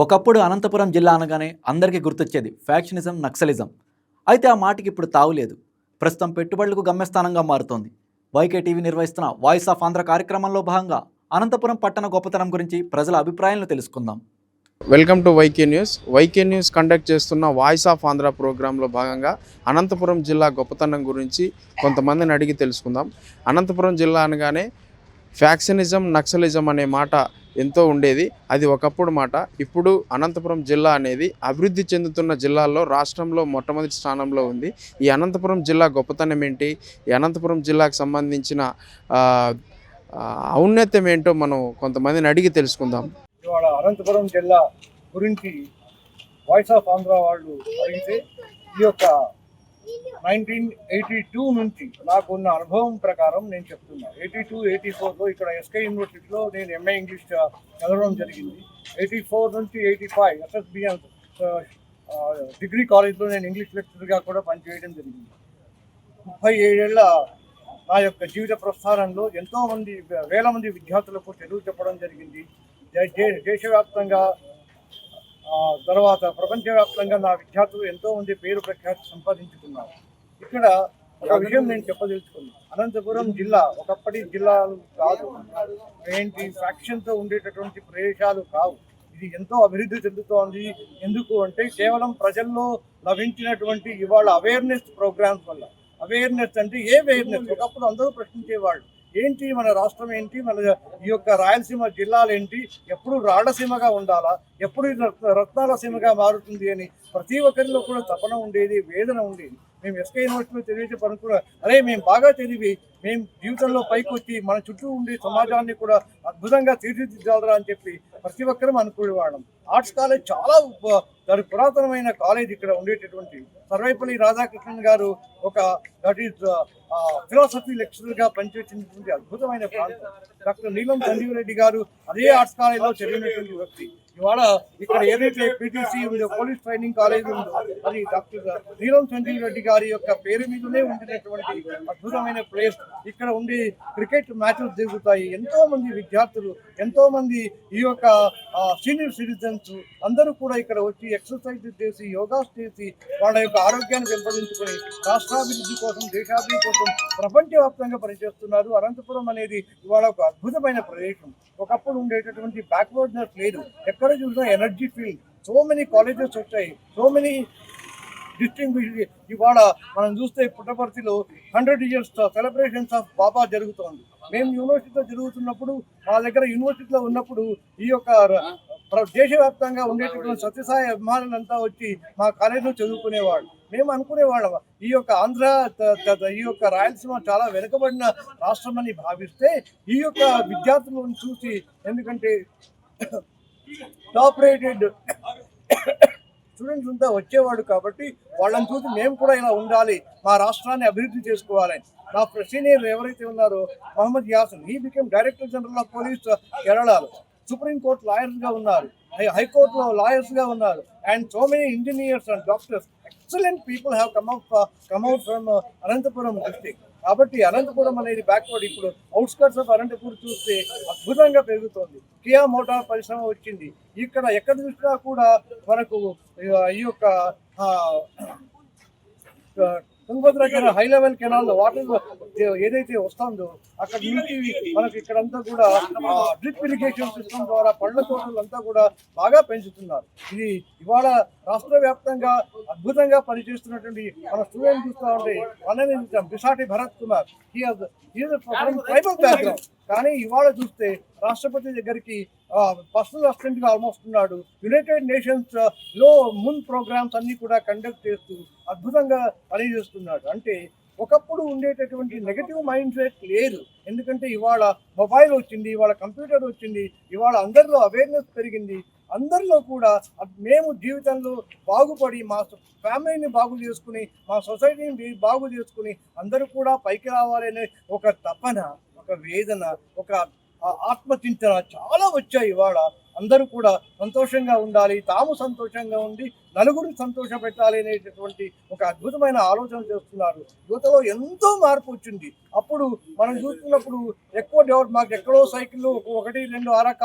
ఒకప్పుడు అనంతపురం జిల్లా అనగానే అందరికీ గుర్తొచ్చేది ఫ్యాక్షనిజం నక్సలిజం. అయితే ఆ మాటకి ఇప్పుడు తావులేదు ప్రస్తుతం పెట్టుబడులకు గమ్యస్థానంగా మారుతోంది. వైకే టీవీ నిర్వహిస్తున్న వాయిస్ ఆఫ్ ఆంధ్ర కార్యక్రమంలో భాగంగా అనంతపురం పట్టణ గొప్పతనం గురించి ప్రజల అభిప్రాయాలను తెలుసుకుందాం. Welcome to YK news. YK news conduct చేస్తున్న వాయిస్ ఆఫ్ ఆంధ్ర ప్రోగ్రాంలో భాగంగా అనంతపురం జిల్లా గొప్పతనం గురించి కొంతమందిని అడిగి తెలుసుకుందాం. అనంతపురం జిల్లా అనగానే ఫ్యాక్షనిజం నక్సలిజం అనే మాట ఎంతో ఉండేది. అది ఒకప్పుడు మాట. ఇప్పుడు అనంతపురం జిల్లా అనేది అభివృద్ధి చెందుతున్న జిల్లాల్లో రాష్ట్రంలో మొట్టమొదటి స్థానంలో ఉంది. ఈ అనంతపురం జిల్లా గొప్పతనం ఏంటి? ఈ అనంతపురం జిల్లాకు సంబంధించిన ఔన్నత్యం ఏంటో మనం కొంతమందిని అడిగి తెలుసుకుందాం. ఇవాళ అనంతపురం జిల్లా గురించి వాయిస్ ఆఫ్ ఆంధ్ర వాళ్ళు అడిగితే ఈ యొక్క నైన్టీన్ ఎయిటీ టూ నుంచి నాకున్న అనుభవం ప్రకారం నేను చెప్తున్నా. ఎయిటీ టూ ఎయిటీ ఫోర్లో ఇక్కడ ఎస్కే యూనివర్సిటీలో నేను ఎంఏ ఇంగ్లీష్ చదవడం జరిగింది. ఎయిటీ ఫోర్ నుంచి ఎయిటీ ఫైవ్ ఎస్ఎస్బిఎన్ డిగ్రీ కాలేజ్లో నేను ఇంగ్లీష్ లెక్చరర్గా కూడా పనిచేయడం జరిగింది. ముప్పై ఏడేళ్ళ నా యొక్క జీవిత ప్రస్థానంలో ఎంతోమంది వేల మంది విద్యార్థులకు తెలుగు చెప్పడం జరిగింది. దేశవ్యాప్తంగా తర్వాత ప్రపంచవ్యాప్తంగా నా విద్యార్థులు ఎంతో మంది పేరు ప్రఖ్యాతి సంపాదించుకున్నారు. ఇక్కడ ఒక విషయం నేను చెప్పదలుచుకున్నాను అనంతపురం జిల్లా ఒకప్పటి జిల్లాలు కాదు. ఏంటి? ఫ్యాక్షన్తో ఉండేటటువంటి ప్రదేశాలు కావు. ఇది ఎంతో అభివృద్ధి చెందుతోంది. ఎందుకు అంటే కేవలం ప్రజల్లో లభించినటువంటి ఇవాళ అవేర్నెస్ ప్రోగ్రామ్స్ వల్ల. అవేర్నెస్ అంటే ఏ అవేర్నెస్ ఒకప్పుడు అందరూ ప్రశ్నించేవాళ్ళు. ఏంటి మన రాష్ట్రం ఏంటి? మన ఈ యొక్క రాయలసీమ జిల్లాలు ఏంటి? ఎప్పుడు రాళ్ళసీమగా ఉండాలా? ఎప్పుడు రత్న- రత్నాల సీమగా మారుతుంది అని ప్రతి ఒక్కరిలో కూడా తపన ఉండేది వేదన ఉండేది. మేము ఎస్కే యూనివర్సిటీలో తెలియజే కూడా అరే మేము బాగా తెలివి మేము జీవితంలో పైకి వచ్చి మన చుట్టూ ఉండే సమాజాన్ని కూడా అద్భుతంగా తీర్చిదిద్దాలరా అని చెప్పి ప్రతి ఒక్కరూ అనుకునేవాళ్ళం. ఆర్ట్స్ కాలేజ్ చాలా దాని పురాతనమైన కాలేజ్ ఇక్కడ ఉండేటటువంటి సర్వేపల్లి రాధాకృష్ణన్ గారు ఒక దట్ ఈస్ ఫిలాసఫీ లెక్చరర్గా పనిచేసినటువంటి అద్భుతమైన ప్రాంతం. డాక్టర్ నీలం సంజీవ్ రెడ్డి గారు అదే ఆర్ట్స్ కాలేజ్లో చదివినటువంటి వ్యక్తి. ఇవాళ ఇక్కడ ఏదైతే పీటీసీ పోలీస్ ట్రైనింగ్ కాలేజ్ ఉందో అది డాక్టర్ నీలం సంజీవ్ రెడ్డి గారి యొక్క పేరు మీదనే ఉండినటువంటి అద్భుతమైన ప్లేస్ ఇక్కడ ఉండి క్రికెట్ మ్యాచ్లు జరుగుతాయి ఎంతో మంది విద్యార్థులు ఎంతో మంది ఈ యొక్క సీనియర్ సిటిజన్స్ అందరూ కూడా ఇక్కడ వచ్చి ఎక్సర్సైజ్ చేసి యోగా చేసి వాళ్ళ యొక్క ఆరోగ్యాన్ని పెంపొందించుకొని రాష్ట్రాభివృద్ధి కోసం దేశాభివృద్ధి కోసం ప్రపంచవ్యాప్తంగా పనిచేస్తున్నారు. అనంతపురం అనేది ఇవాళ ఒక అద్భుతమైన ప్రదేశం. ఒకప్పుడు ఉండేటటువంటి బ్యాక్వర్డ్నెస్ లేదు. ఎక్కడ చూసినా energy field so many colleges వచ్చాయి. సో మెనీ డిస్టింగ్విష్ ఇవాళ మనం చూస్తే పుట్టపర్తిలో hundred years celebrations of Baba జరుగుతోంది. మేము యూనివర్సిటీలో జరుగుతున్నప్పుడు మా దగ్గర యూనివర్సిటీలో ఉన్నప్పుడు ఈ యొక్క దేశవ్యాప్తంగా ఉండేటటువంటి సత్యసాయి అభిమానులంతా వచ్చి మా కాలేజీలో చదువుకునేవాళ్ళు. మేము అనుకునేవాళ్ళం ఈ యొక్క ఆంధ్ర ఈ యొక్క రాయలసీమ చాలా వెనుకబడిన రాష్ట్రమని భావిస్తే ఈ యొక్క విద్యార్థులను చూసి ఎందుకంటే టాప్ రేటెడ్ స్టూడెంట్స్ అంతా వచ్చేవాడు కాబట్టి వాళ్ళని చూసి మేము కూడా ఇలా ఉండాలి మా రాష్ట్రాన్ని అభివృద్ధి చేసుకోవాలని నా సీనియర్ ఎవరైతే ఉన్నారో మహమ్మద్ యాసన్ ఈ became director general of police కేరళలో సుప్రీం లాయర్స్గా ఉన్నారు. హైకోర్టులో లాయర్స్గా ఉన్నారు. And so many engineers and doctors excellent people have come out come out from Anantapuram district కాబట్టి అనంతపురం అనేది బ్యాక్వర్డ్ ఇప్పుడు అవుట్స్కట్స్ ఆఫ్ అనంతపూర్ చూస్తే అద్భుతంగా పెరుగుతోంది. కియా మోటార్ పరిశ్రమ వచ్చింది. ఇక్కడ ఎక్కడ చూసినా కూడా మనకు ఈ యొక్క Tungabhadra canal high level canal water ఏదైతే వస్తుందో అక్కడ నుంచి మనకి ఇక్కడంతా కూడా డ్రిప్ ఇరిగేషన్ సిస్టమ్ ద్వారా పళ్ళ తోటలంతా కూడా బాగా పెంచుతున్నారు. ఇది ఇవాళ రాష్ట్ర వ్యాప్తంగా అద్భుతంగా పనిచేస్తున్నటువంటి మన స్టూడెంట్ చూస్తూ ఉంటే మనని డిసాటి భరత్ కుమార్. ట్రైబల్ బ్యాక్గ్రౌండ్ కానీ ఇవాళ చూస్తే రాష్ట్రపతి దగ్గరికి పర్సనల్ అసిస్టెంట్గా ఆల్మోస్ట్ ఉన్నాడు. యునైటెడ్ నేషన్స్లో మున్ ప్రోగ్రామ్స్ అన్ని కూడా కండక్ట్ చేస్తూ అద్భుతంగా పనిచేస్తున్నాడు. అంటే ఒకప్పుడు ఉండేటటువంటి నెగటివ్ మైండ్ సెట్ లేదు. ఎందుకంటే ఇవాళ మొబైల్ వచ్చింది ఇవాళ కంప్యూటర్ వచ్చింది ఇవాళ అందరిలో అవేర్నెస్ పెరిగింది. అందరిలో కూడా మేము జీవితంలో బాగుపడి మా ఫ్యామిలీని బాగు చేసుకుని మా సొసైటీని బాగు చేసుకుని అందరూ కూడా పైకి రావాలనే ఒక తపన ఒక వేదన ఒక ఆత్మచింతన చాలా వచ్చాయి ఇవాళ. అందరూ కూడా సంతోషంగా ఉండాలి తాము సంతోషంగా ఉండి నలుగురిని సంతోష పెట్టాలి అనేటటువంటి ఒక అద్భుతమైన ఆలోచన చేస్తున్నారు. యువతలో ఎంతో మార్పు వచ్చింది. అప్పుడు మనం చూస్తున్నప్పుడు ఎక్కువ డెవలప్ మాకు ఎక్కడో సైకిళ్ళు ఒకటి రెండు అరక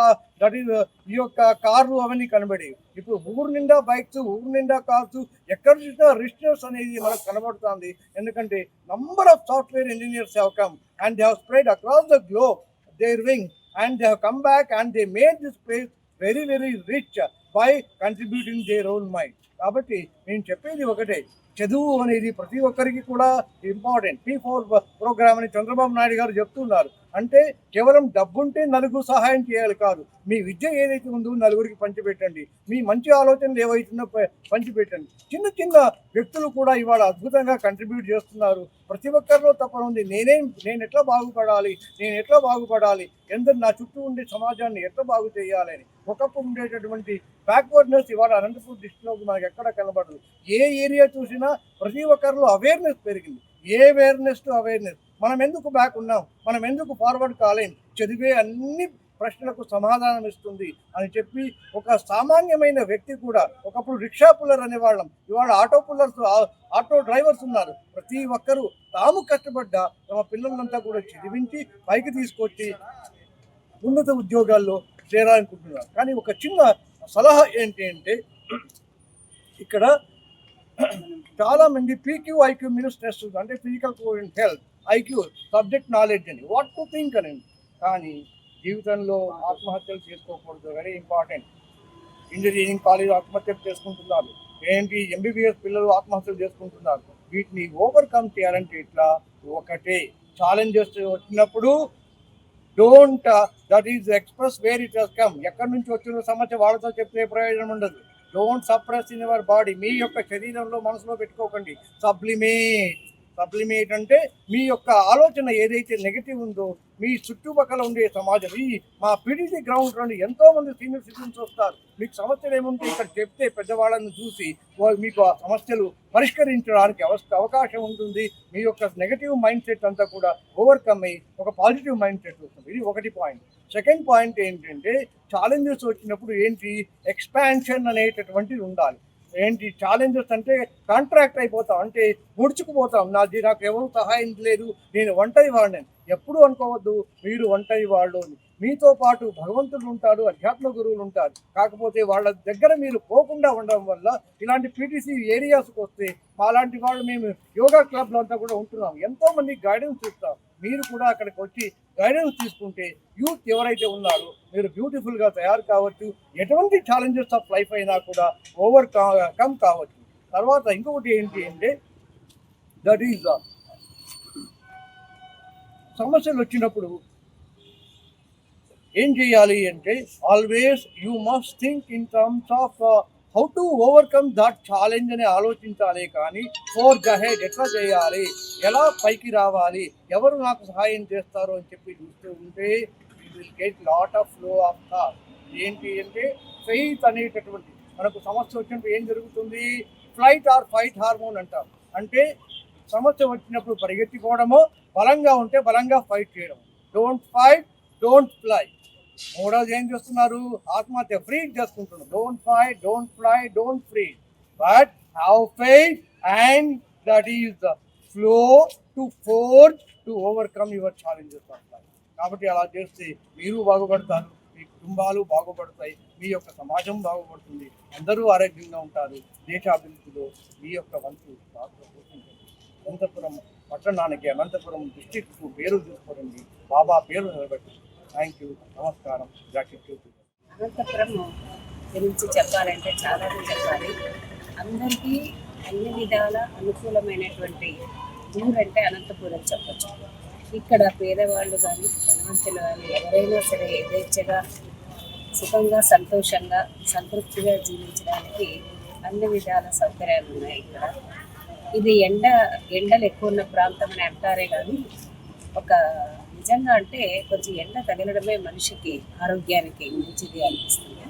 ఈ యొక్క కార్లు అవన్నీ కనబడేవి. ఇప్పుడు ఊరు నిండా బైక్స్ ఊరు నిండా కార్స్ ఎక్కడ చూసినా రిజిస్టర్స్ అనేది మనకు కనబడుతుంది. ఎందుకంటే number of software engineers have come and they have spread across the globe their wing and they have come back and they made this place very very rich by contributing their own mind కాబట్టి నేను చెప్పేది ఒకటే. చదువు అనేది ప్రతి ఒక్కరికి కూడా important P four programme అని చంద్రబాబు నాయుడు గారు చెప్తున్నారు. అంటే కేవలం డబ్బుంటే నలుగురు సహాయం చేయాలి కాదు. మీ విద్య ఏదైతే ఉందో నలుగురికి పంచిపెట్టండి. మీ మంచి ఆలోచనలు ఏవైతుందో ప- పంచిపెట్టండి. చిన్న చిన్న వ్యక్తులు కూడా ఇవాళ అద్భుతంగా కంట్రిబ్యూట్ చేస్తున్నారు. ప్రతి ఒక్కరిలో తప్పన ఉంది. నేనేం నేను ఎట్లా బాగుపడాలి? నేను ఎట్లా బాగుపడాలి? ఎందరు నా చుట్టూ ఉండే సమాజాన్ని ఎట్లా బాగు చేయాలని ఒకప్పుడు ఉండేటటువంటి బ్యాక్వర్డ్నెస్ ఇవాళ అనంతపూర్ డిస్ట్రిక్ట్లో మనకు ఎక్కడ కనబడదు. ఏ ఏరియా చూసినా ప్రతి ఒక్కరిలో అవేర్నెస్ పెరిగింది. ఏ అవేర్నెస్ టు అవేర్నెస్ మనం ఎందుకు బ్యాక్ ఉన్నాం? మనం ఎందుకు ఫార్వర్డ్ కాలేం? చదివే అన్ని ప్రశ్నలకు సమాధానం ఇస్తుంది అని చెప్పి ఒక సామాన్యమైన వ్యక్తి కూడా ఒకప్పుడు రిక్షా పుల్లర్ అనేవాళ్ళం. ఇవాళ ఆటో పుల్లర్స్ ఆ- ఆటో డ్రైవర్స్ ఉన్నారు. ప్రతి ఒక్కరూ తాము కష్టపడ్డ తమ పిల్లలంతా కూడా చదివించి పైకి తీసుకొచ్చి ఉన్నత ఉద్యోగాల్లో చేరాలనుకుంటున్నారు. కానీ ఒక చిన్న సలహా ఏంటి అంటే ఇక్కడ చాలామంది పీక్యూ ఐక్యూ మీద టెస్ట్ అంటే ఫిజికల్ కోరెంట్ హెల్త్ ఐక్యూ సబ్జెక్ట్ నాలెడ్జ్ అని. వాట్ టు థింక్ అని. కానీ జీవితంలో ఆత్మహత్యలు చేసుకోకూడదు. వెరీ ఇంపార్టెంట్ ఇంజనీరింగ్ కాలేజ్ ఆత్మహత్యలు చేసుకుంటున్నారు. ఏంటి? ఎంబీబీఎస్ పిల్లలు ఆత్మహత్యలు చేసుకుంటున్నారు. వీటిని ఓవర్కమ్ చేయాలంటే ఇట్లా ఒకటే. ఛాలెంజెస్ వచ్చినప్పుడు don't that is express where it has come ఎక్కడి నుంచి వచ్చిన సమస్య వాళ్ళతో చెప్తే ప్రయోజనం ఉండదు. Don't suppress in your body మీ యొక్క శరీరంలో మనసులో పెట్టుకోకండి. సబ్లిమేట్ సబ్లిమేట్ అంటే మీ యొక్క ఆలోచన ఏదైతే నెగటివ్ ఉందో మీ చుట్టుపక్కల ఉండే సమాజం ఈ మా పీడీసీ గ్రౌండ్ రండి ఎంతో మంది సీనియర్ సిటిజన్స్ వస్తారు. మీకు సమస్యలు ఏముంటే ఇక్కడ చెప్తే పెద్దవాళ్ళని చూసి మీకు ఆ సమస్యలు పరిష్కరించడానికి అవకాశం ఉంటుంది. మీ యొక్క నెగటివ్ మైండ్ సెట్ అంతా కూడా ఓవర్కమ్ అయ్యి ఒక పాజిటివ్ మైండ్ సెట్ వస్తుంది. ఇది ఒకటి పాయింట్ సెకండ్ పాయింట్ ఏంటంటే ఛాలెంజెస్ వచ్చినప్పుడు ఏంటి? ఎక్స్పాన్షన్ అనేటటువంటిది ఉండాలి. ఏంటి ఛాలెంజెస్ అంటే కాంట్రాక్ట్ అయిపోతాం అంటే ముడుచుకుపోతాం. నాది నాకు ఎవరు సహాయం లేదు నేను ఒంటరి వాడిని ఎప్పుడు అనుకోవద్దు మీరు ఒంటరి వాళ్ళు మీతో పాటు భగవంతుడు ఉంటాడు అధ్యాత్మ గురువులు ఉంటారు. కాకపోతే వాళ్ళ దగ్గర మీరు పోకుండా ఉండడం వల్ల ఇలాంటి పీటీసీ ఏరియాస్కి వస్తే మాలాంటి వాళ్ళు మేము యోగా క్లబ్లో అంతా కూడా ఉంటున్నాం. ఎంతో మంది గైడెన్స్ ఇస్తాం. మీరు కూడా అక్కడికి వచ్చి గైడెన్స్ తీసుకుంటే యూత్ ఎవరైతే ఉన్నారో మీరు బ్యూటిఫుల్గా తయారు కావచ్చు. ఎటువంటి ఛాలెంజెస్ ఆఫ్ లైఫ్ అయినా కూడా ఓవర్ కమ్ కావచ్చు. తర్వాత ఇంకొకటి ఏంటి అంటే దట్ ఈజ్ uh, సమస్యలు వచ్చినప్పుడు ఏం చేయాలి అంటే always you must think in terms of how to overcome that challenge అని ఆలోచించాలి కానీ ఫోర్ గహెడ్ ఎట్లా చేయాలి? ఎలా పైకి రావాలి? ఎవరు నాకు సహాయం చేస్తారు అని చెప్పి చూస్తూ ఉంటే will get lot of flow of thought ఏంటి అంటే ఫెయిత్ అనేటటువంటి మనకు సమస్య వచ్చినప్పుడు ఏం జరుగుతుంది? ఫ్లైట్ ఆర్ ఫైట్ హార్మోన్ అంటాం. అంటే సమస్య వచ్చినప్పుడు పరిగెత్తిపోవడము బలంగా ఉంటే బలంగా ఫైట్ చేయడం డోంట్ ఫైట్ డోంట్ ఫ్లై మూడోది ఏం చేస్తున్నారు? ఆత్మహత్య ఫ్రీ చేసుకుంటున్నారు. Don't fly don't fly don't free but have faith and that is the flow to force to overcome your challenges of కాబట్టి అలా చేస్తే మీరు బాగుపడతారు మీ కుటుంబాలు బాగుపడతాయి మీ యొక్క సమాజం బాగుపడుతుంది అందరూ ఆరోగ్యంగా ఉంటారు దేశ అభివృద్ధిలో మీ యొక్క వంతు అనంతపురం పట్టణానికి అనంతపురం డిస్టిక్కు పేరు తీసుకోండి. బాబా పేరు నిలబెట్టండి. Thank you. నమస్కారం. గ్రాటిట్యూడ్ అనంతపురం గురించి చెప్పాలంటే చాలా చెప్పాలి. అందరికీ అన్ని విధాల అనుకూలమైనటువంటి ఊరంటే అనంతపురం చెప్పచ్చు. ఇక్కడ పేదవాళ్ళు కానీ ధనవంతులు కానీ ఎవరైనా సరే యథేచ్ఛగా సుఖంగా సంతోషంగా సంతృప్తిగా జీవించడానికి అన్ని విధాల సౌకర్యాలు ఉన్నాయి ఇక్కడ. ఇది ఎండ ఎండలు ఎక్కువ ఉన్న ప్రాంతం అని అంటారే కానీ ఒక నిజంగా అంటే కొంచెం ఎండ తగలడమే మనిషికి ఆరోగ్యానికి మంచిది అనిపిస్తుంది.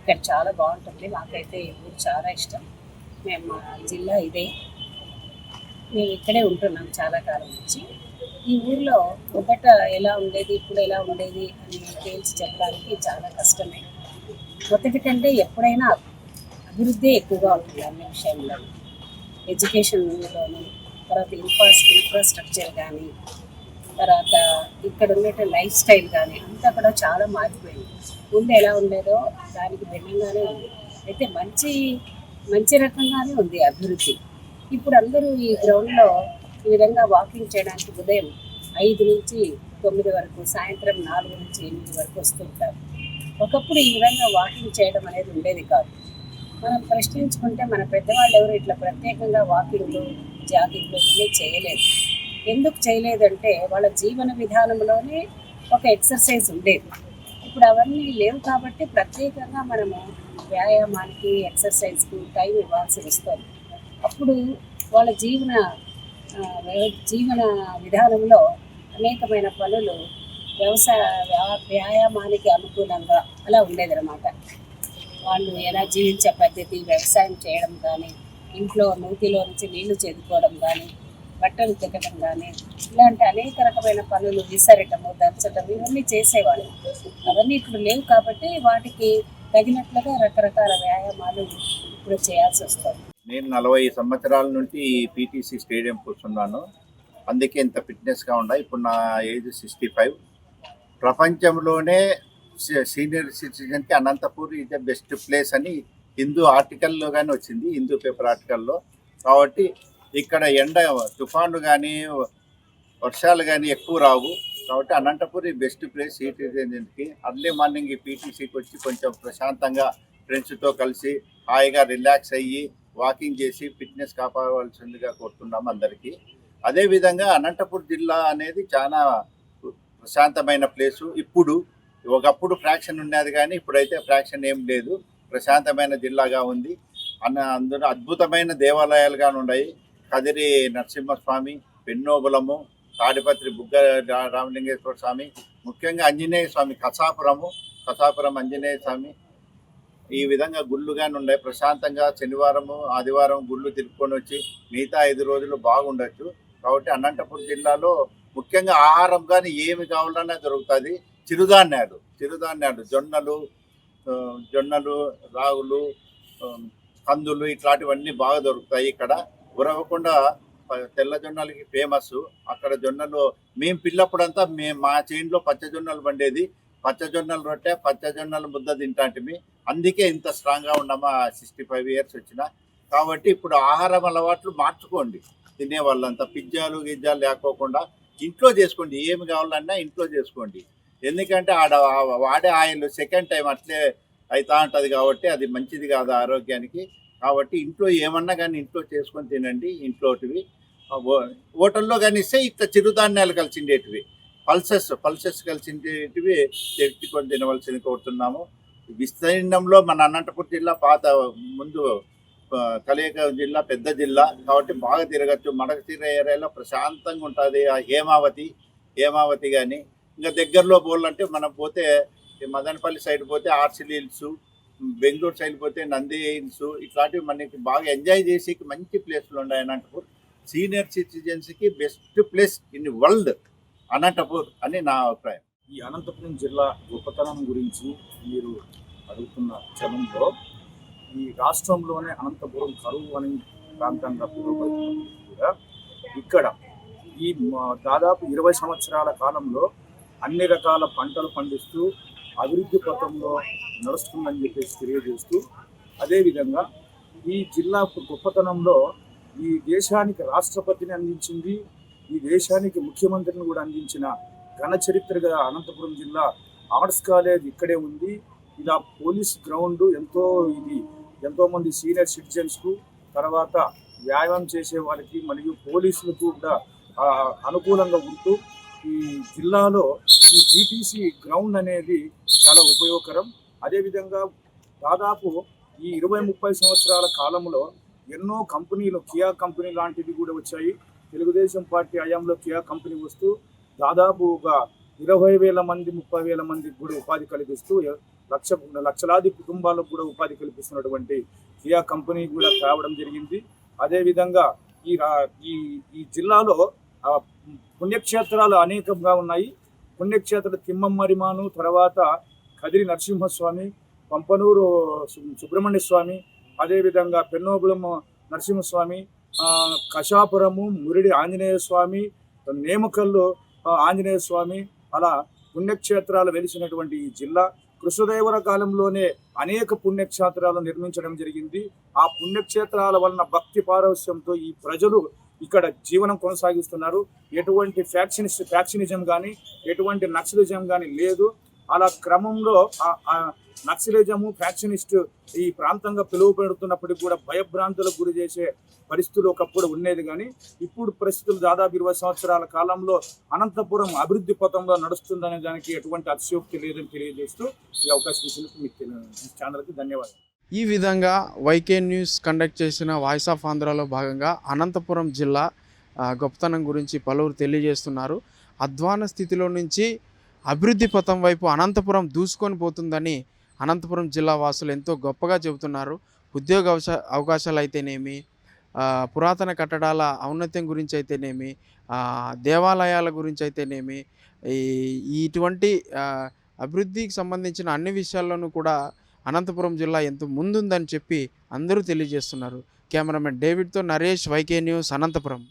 ఇక్కడ చాలా బాగుంటుంది. మాకైతే ఊరు చాలా ఇష్టం. మేము మా జిల్లా ఇదే. మేము ఇక్కడే ఉంటున్నాం చాలా కాలం నుంచి. ఈ ఊర్లో మొదట ఎలా ఉండేది ఇప్పుడు ఎలా ఉండేది అని తేల్చి చెప్పడానికి చాలా కష్టమే. మొదటి కంటే ఎప్పుడైనా అభివృద్ధి ఎక్కువగా ఉంటుంది అన్ని విషయంలో ఎడ్యుకేషన్లోని తర్వాత ఇన్ఫ్రా ఇన్ఫ్రాస్ట్రక్చర్ కానీ తర్వాత ఇక్కడ ఉండే లైఫ్ స్టైల్ కానీ అంతా కూడా చాలా మారిపోయింది. ముందు ఎలా ఉండేదో దానికి భిన్నంగానే ఉంది. అయితే మంచి మంచి రకంగానే ఉంది అభివృద్ధి. ఇప్పుడు అందరూ ఈ గ్రౌండ్లో ఈ విధంగా వాకింగ్ చేయడానికి ఉదయం ఐదు నుంచి తొమ్మిది వరకు సాయంత్రం నాలుగు నుంచి ఎనిమిది వరకు వస్తుంటారు ఒకప్పుడు ఈ విధంగా వాకింగ్ చేయడం అనేది ఉండేది కాదు. మనం ప్రశ్నించుకుంటే మన పెద్దవాళ్ళు ఎవరు ఇట్లా ప్రత్యేకంగా వాకింగ్లు జాగింగ్లు ఇవన్నీ చేయలేదు. ఎందుకు చేయలేదంటే వాళ్ళ జీవన విధానంలోనే ఒక ఎక్సర్సైజ్ ఉండేది. ఇప్పుడు అవన్నీ లేవు కాబట్టి ప్రత్యేకంగా మనము వ్యాయామానికి ఎక్సర్సైజ్కి టైం ఇవ్వాల్సి వస్తుంది. అప్పుడు వాళ్ళ జీవన జీవన విధానంలో అనేకమైన పనులు వ్యవసాయ వ్యాయామానికి అనుకూలంగా అలా ఉండేదన్నమాట. వాళ్ళు ఎలా జీవించే పద్ధతి వ్యవసాయం చేయడం కానీ ఇంట్లో నూతిలో నుంచి నీళ్ళు చేదుకోవడం కానీ బట్టలు తిక్కడం కానీ ఇలాంటి అనేక రకమైన పనులు విసరటము దంచటం ఇవన్నీ చేసేవాళ్ళు. అవన్నీ ఇప్పుడు లేవు కాబట్టి వాటికి తగినట్లుగా రకరకాల వ్యాయామాలు ఇప్పుడు చేయాల్సి వస్తుంది. నేను నలభై సంవత్సరాల నుండి పీటీసీ స్టేడియం కూర్చున్నాను. అందుకే ఇంత ఫిట్నెస్గా ఉండా. ఇప్పుడు నా ఏజ్ సిక్స్టీ ఫైవ్. ప్రపంచంలోనే senior సిటిజన్కి Anantapur is the best place అని హిందూ ఆర్టికల్లో కానీ వచ్చింది. హిందూ పేపర్ ఆర్టికల్లో. కాబట్టి ఇక్కడ ఎండ తుఫాన్లు కానీ వర్షాలు కానీ ఎక్కువ రావు. కాబట్టి అనంతపూర్ ఈ బెస్ట్ ప్లేస్ సిటిజన్కి అర్లీ మార్నింగ్ ఈ పీటీసీకి వచ్చి కొంచెం ప్రశాంతంగా ఫ్రెండ్స్తో కలిసి హాయిగా రిలాక్స్ అయ్యి వాకింగ్ చేసి ఫిట్నెస్ కాపాడవలసిందిగా కోరుతున్నాం అందరికీ. అదేవిధంగా అనంతపూర్ జిల్లా అనేది చాలా ప్రశాంతమైన ప్లేసు. ఇప్పుడు ఒకప్పుడు ఫ్రాక్షన్ ఉండేది కానీ ఇప్పుడైతే ఫ్రాక్షన్ ఏం లేదు. ప్రశాంతమైన జిల్లాగా ఉంది. అన్న అందులో అద్భుతమైన దేవాలయాలుగా ఉన్నాయి కదిరి నరసింహస్వామి పెన్నోబులము తాడిపత్రి బుగ్గ రామలింగేశ్వర స్వామి ముఖ్యంగా ఆంజనేయ స్వామి కసాపురము కసాపురం ఆంజనేయ స్వామి. ఈ విధంగా గుళ్ళు కానీ ఉన్నాయి. ప్రశాంతంగా శనివారము ఆదివారం గుళ్ళు తిరుపుకొని వచ్చి మిగతా ఐదు రోజులు బాగుండొచ్చు. కాబట్టి అనంతపురం జిల్లాలో ముఖ్యంగా ఆహారం కానీ ఏమి కావాలన్నా దొరుకుతుంది. చిరుధాన్యాలు చిరుధాన్యాలు జొన్నలు జొన్నలు రాగులు కందులు ఇట్లాంటివన్నీ బాగా దొరుకుతాయి ఇక్కడ. గురవ్వకుండా తెల్ల జొన్నలకి ఫేమస్ అక్కడ జొన్నలు మేము పిల్లప్పుడంతా మేము మా చేనులో పచ్చ జొన్నలు పండేది. పచ్చ జొన్నలు రొట్టె పచ్చ జొన్నలు ముద్ద తింటాంటిమి. అందుకే ఇంత స్ట్రాంగ్గా ఉన్నామా సిక్స్టీ ఫైవ్ ఇయర్స్ వచ్చిన. కాబట్టి ఇప్పుడు ఆహారం అలవాట్లు మార్చుకోండి. తినే వాళ్ళంతా పిజ్జాలు గిజ్జాలు లేకోకుండా ఇంట్లో చేసుకోండి. ఏమి కావాలన్నా ఇంట్లో చేసుకోండి. ఎందుకంటే ఆడ వాడే ఆయిల్ సెకండ్ టైం అట్లే అవుతా ఉంటుంది కాబట్టి అది మంచిది కాదు ఆరోగ్యానికి. కాబట్టి ఇంట్లో ఏమన్నా కానీ ఇంట్లో చేసుకొని తినండి ఇంట్లోటివి. హోటల్లో కానీ ఇస్తే ఇంత చిరుధాన్యాలు కలిసిండేటివి. పల్సెస్ పల్సెస్ కలిసిండేటివి తెచ్చుకొని తినవలసింది కోరుతున్నాము. విస్తీర్ణంలో మన అనంతపురం జిల్లా పాత ముందు ఆ, కలియక జిల్లా పెద్ద జిల్లా కాబట్టి బాగా తిరగచ్చు. మడకతీర ఏరియాలో ప్రశాంతంగా ఉంటుంది ఆ హేమావతి హేమావతి కానీ. ఇంకా దగ్గరలో పోవాలంటే మనం పోతే ఈ మదనపల్లి సైడ్ పోతే ఆర్సిల్ హిల్స్ బెంగళూరు సైడ్ పోతే నంది హిల్స్ ఇట్లాంటివి మనకి బాగా ఎంజాయ్ చేసి మంచి ప్లేస్లు ఉన్నాయి Anantapur. Senior సిటిజన్స్కి best place in world Anantapur అని నా అభిప్రాయం. ఈ అనంతపురం జిల్లా గొప్పతనం గురించి మీరు అడుగుతున్న క్రమంలో ఈ రాష్ట్రంలోనే అనంతపురం కరువు అని ప్రాంతంగా కూడా ఇక్కడ ఈ దాదాపు ఇరవై సంవత్సరాల కాలంలో అన్ని రకాల పంటలు పండిస్తూ అభివృద్ధి పథంలో నడుస్తుందని చెప్పేసి తెలియజేస్తూ అదేవిధంగా ఈ జిల్లా గొప్పతనంలో ఈ దేశానికి రాష్ట్రపతిని అందించింది ఈ దేశానికి ముఖ్యమంత్రిని కూడా అందించిన ఘన చరిత్రగా అనంతపురం జిల్లా ఆర్ట్స్ కాలేజ్ ఇక్కడే ఉంది. ఇలా పోలీస్ గ్రౌండ్ ఎంతో ఇది ఎంతోమంది సీనియర్ సిటిజన్స్కు తర్వాత వ్యాయామం చేసే వారికి మరియు పోలీసులకు కూడా అనుకూలంగా ఉంటూ ఈ జిల్లాలో ఈ జీటీసీ గ్రౌండ్ అనేది చాలా ఉపయోగకరం. అదేవిధంగా దాదాపు ఈ ఇరవై ముప్పై సంవత్సరాల కాలంలో ఎన్నో కంపెనీలు కియా కంపెనీ లాంటివి కూడా వచ్చాయి. తెలుగుదేశం పార్టీ హయాంలో కియా కంపెనీ వస్తూ దాదాపు ఒక ఇరవై వేల మంది ముప్పై వేల మందికి కూడా ఉపాధి కల్పిస్తూ లక్ష లక్షలాది కుటుంబాలకు కూడా ఉపాధి కల్పిస్తున్నటువంటి కియా కంపెనీ కూడా తేవడం జరిగింది. అదేవిధంగా ఈ ఈ ఈ జిల్లాలో పుణ్యక్షేత్రాలు అనేకంగా ఉన్నాయి. పుణ్యక్షేత్ర తిమ్మమ్మరిమాను తర్వాత కదిరి నరసింహస్వామి పంపనూరు సుబ్రహ్మణ్య స్వామి అదేవిధంగా పెన్నోబులం నరసింహస్వామి కషాపురము మురిడి ఆంజనేయ స్వామి నేమకల్లు ఆంజనేయ స్వామి అలా పుణ్యక్షేత్రాలు వెలిసినటువంటి ఈ జిల్లా కృష్ణదేవర కాలంలోనే అనేక పుణ్యక్షేత్రాలు నిర్మించడం జరిగింది. ఆ పుణ్యక్షేత్రాల వలన భక్తి పారవస్యంతో ఈ ప్రజలు ఇక్కడ జీవనం కొనసాగిస్తున్నారు. ఎటువంటి ఫ్యాక్షనిస్ట్ ఫ్యాక్షనిజం కానీ ఎటువంటి నక్సలిజం కానీ లేదు. అలా క్రమంలో నక్సలిజము ఫ్యాక్షనిస్ట్ ఈ ప్రాంతంగా పిలువబడుతున్నప్పటికీ కూడా భయభ్రాంతులకు గురి చేసే పరిస్థితులు ఒకప్పుడు ఉండేది కానీ ఇప్పుడు పరిస్థితులు దాదాపు ఇరవై సంవత్సరాల కాలంలో అనంతపురం అభివృద్ధి పథంలో నడుస్తుందనే దానికి ఎటువంటి అతిశయోక్తి లేదని తెలియజేస్తూ ఈ అవకాశం ఇచ్చినందుకు మీకు ఛానల్కి ధన్యవాదాలు. ఈ విధంగా వైకే న్యూస్ కండక్ట్ చేసిన వాయిస్ ఆఫ్ ఆంధ్రాలో భాగంగా అనంతపురం జిల్లా గొప్పతనం గురించి పలువురు తెలియజేస్తున్నారు. అధ్వాన స్థితిలో నుంచి అభివృద్ధి పథం వైపు అనంతపురం దూసుకొని పోతుందని అనంతపురం జిల్లా వాసులు ఎంతో గొప్పగా చెబుతున్నారు. ఉద్యోగ అవశ అవకాశాలు అయితేనేమి పురాతన కట్టడాల ఔన్నత్యం గురించి అయితేనేమి దేవాలయాల గురించి అయితేనేమి ఈ ఇటువంటి అభివృద్ధికి సంబంధించిన అన్ని విషయాల్లోనూ కూడా అనంతపురం జిల్లా ఎంత ముందుందని చెప్పి అందరూ తెలియజేస్తున్నారు. కెమెరామెన్ డేవిడ్తో నరేష్ వైకే న్యూస్ అనంతపురం.